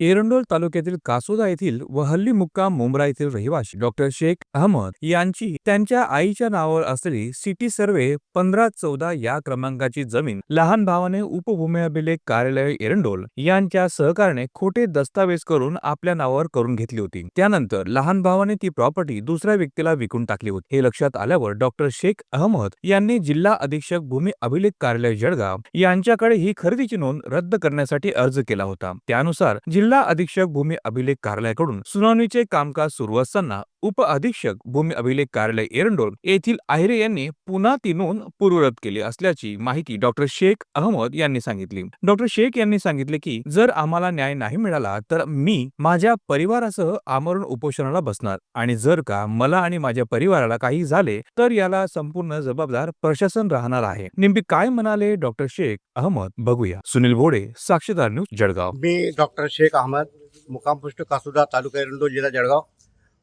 एरंडोल तालुक्यातील कासोदा येथील व हल्ली मुक्काम मुंब्रा येथील रहिवासी डॉक्टर शेख अहमद यांची त्यांच्या आईच्या नावावर असलेली सिटी सर्वे पंधरा चौदा या क्रमांकाची जमीन लहान भावाने उपभूमी अभिलेख कार्यालय एरंडोल यांच्या सहकार्याने खोटे दस्तावेज करून आपल्या नावावर करून घेतली होती. त्यानंतर लहान भावाने ती प्रॉपर्टी दुसऱ्या व्यक्तीला विकून टाकली होती. हे लक्षात आल्यावर डॉक्टर शेख अहमद यांनी जिल्हा अधीक्षक भूमी अभिलेख कार्यालय जळगाव यांच्याकडे ही खरेदीची नोंद रद्द करण्यासाठी अर्ज केला होता. त्यानुसार जिल्हा अधीक्षक भूमी अभिलेख कार्यालयाकडून सुनावणीचे कामकाज सुरू असताना उप अधीक्षक भूमी अभिलेख कार्यालय एरंडोल येथील आहिरे यांनी पुन्हा ती नोंद पूर्वरत केली असल्याची माहिती डॉक्टर शेख अहमद यांनी सांगितली. डॉक्टर शेख यांनी सांगितले की जर आम्हाला न्याय नाही मिळाला तर मी माझ्या परिवारासह आमरण उपोषणाला बसणार. आणि जर का मला आणि माझ्या परिवाराला काही झाले तर याला संपूर्ण जबाबदार प्रशासन राहणार आहे. नेमकी काय म्हणाले डॉक्टर शेख अहमद? बघूया. सुनील भोडे साक्षीदार न्यूज जळगाव. मी डॉक्टर शेख अहमद मुकामपुष्ट कासुदा तालुका एरंडोल जिल्हा जळगाव.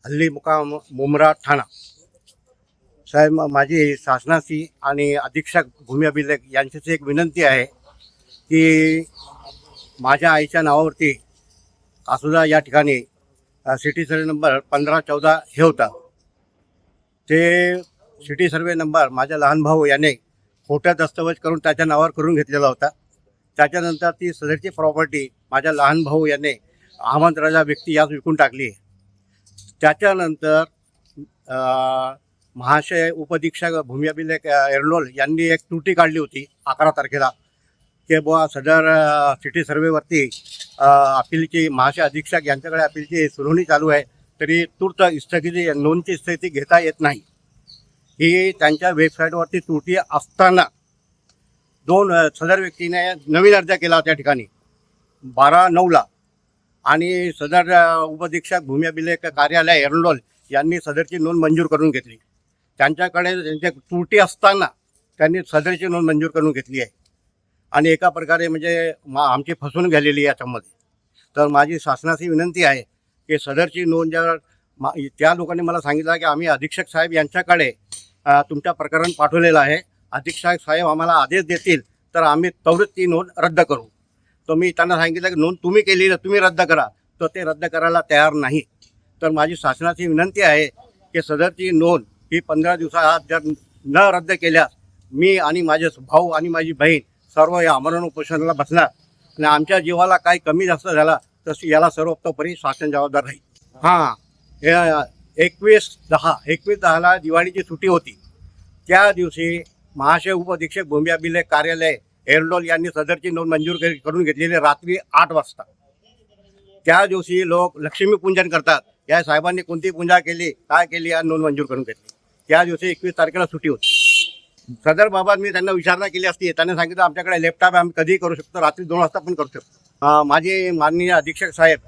हल्ली मुकाम मुमरा ठाणा. साहेब माझी शासनाची आणि अधीक्षक भूमी अभिलेख यांच्याची एक विनंती आहे की माझ्या आईच्या नावावरती कासुदा या ठिकाणी सिटी सर्वे नंबर पंधरा चौदा हे होता. ते सिटी सर्वे नंबर माझ्या लहान भाऊ याने खोट्या दस्तऐवज करून त्याच्या नावावर करून घेतलेला होता. त्याच्यानंतर ती सदरची प्रॉपर्टी माझ्या लहान भाऊ याने अहमद राजा व्यक्ती यास विकून टाकली त्याच्यानंतर महाशय उपधीक्षक भूमी अभिलेख एरनोल यांनी एक त्रुटी काढली होती अकरा तारखेला की बुवा सदर सिटी सर्वेवरती अपीलची महाशय अधीक्षक यांच्याकडे अपीलची सुनावणी चालू आहे तरी तूर्त स्थगिती नोंदची स्थिती घेता येत नाही. ही त्यांच्या वेबसाईटवरती त्रुटी असताना दोन सदर व्यक्तीने नवीन अर्ज केला त्या ठिकाणी बारा नऊला. आणि सदर अ, उपधीक्षक भूमी अभिलेख कार्यालय एरंडोल यांनी सदरची नोंद मंजूर करून घेतली. त्यांच्याकडे त्यांच्या त्रुटी असताना त्यांनी सदरची नोंद मंजूर करून घेतली आहे. आणि एका प्रकारे म्हणजे मा आमची फसवणूक झालेली आहे याच्यामध्ये. तर माझी शासनाची विनंती आहे की सदरची नोंद ज्या मा त्या लोकांनी मला सांगितलं की आम्ही अधीक्षक साहेब यांच्याकडे तुमच्या प्रकरण पाठवलेलं आहे. अधीक्षक साहेब आम्हाला आदेश देतील तर आम्ही त्वरित ती नोंद रद्द करू. तर मी त्यांना सांगितलं की नोंद तुम्ही केली आहे, तुम्ही रद्द करा. तर ते रद्द करायला तयार नाही. तर माझी शासनाची विनंती आहे की सदरची नोंद ही पंधरा दिवसात जर न रद्द केल्यास मी आणि माझे भाऊ आणि माझी बहीण सर्व या आमरण उपोषणाला बसणार. आणि आमच्या जीवाला काही कमी जास्त झाला तशी याला सर्वतोपरी शासन जबाबदार राहील. हां एकवीस दहा एकवीस दहाला दिवाळीची सुट्टी होती. त्या दिवशी महाशय उपअधीक्षक भूमी अभिलेख कार्यालय एरडोल यांनी सदरची नोंद मंजूर करून घेतलेली रात्री आठ वाजता. त्या दिवशी लोक लक्ष्मीपूजन करतात. या साहेबांनी कोणती पूजा केली काय केली या नोंद मंजूर करून घेतली. त्या दिवशी एकवीस तारखेला सुट्टी होती. सदर बाबत मी त्यांना विचारणा केली असती. त्यांनी सांगितलं आमच्याकडे लॅपटॉप आम्ही कधीही करू शकतो. रात्री दोन वाजता पण करू शकतो माझे माननीय अधीक्षक साहेब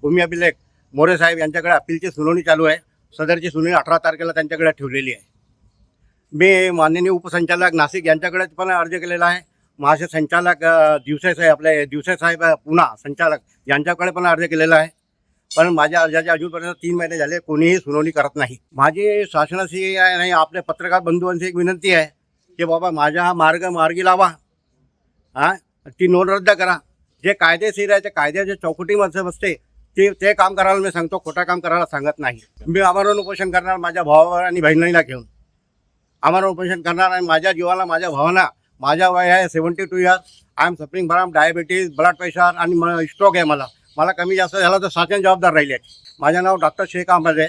भूमी अभिलेख मोरे साहेब यांच्याकडे अपीलची सुनावणी चालू आहे. सदरची सुनावणी अठरा तारखेला त्यांच्याकडे ठेवलेली आहे. मी माननीय उपसंचालक नाशिक यांच्याकडे पण अर्ज केलेला आहे. महाशय संचालक दिवसे साहेब आपले दिवसे साहेब पुणा संचालक यांच्याकडे पण अर्ज केलेला आहे. पण माझ्या अर्जाचे अजूनपर्यंत तीन महिने झाले कोणीही सुनावणी करत नाही. माझी शासनाशी आणि आपल्या पत्रकार बंधूंची एक विनंती आहे की बाबा माझा हा मार्ग मार्गी लावा. हां? ती नोंद रद्द करा. जे कायदेशीर आहे ते कायद्याच्या चौकटीमध्ये बसते. ते ते काम करायला मी सांगतो खोटं काम करायला सांगत नाही. मी आमरण उपोषण करणार माझ्या भावावर आणि बहिणीला घेऊन. आमरण उपोषण करणार आणि माझ्या जीवाला माझ्या भावांना माझ्या वय आहे seventy two years I am suffering from diabetes blood pressure आणि स्ट्रोक आहे मला. मला कमी जास्त झाला तर शासन जबाबदार राहिले माझं नाव डॉक्टर शेख अहमद आहे.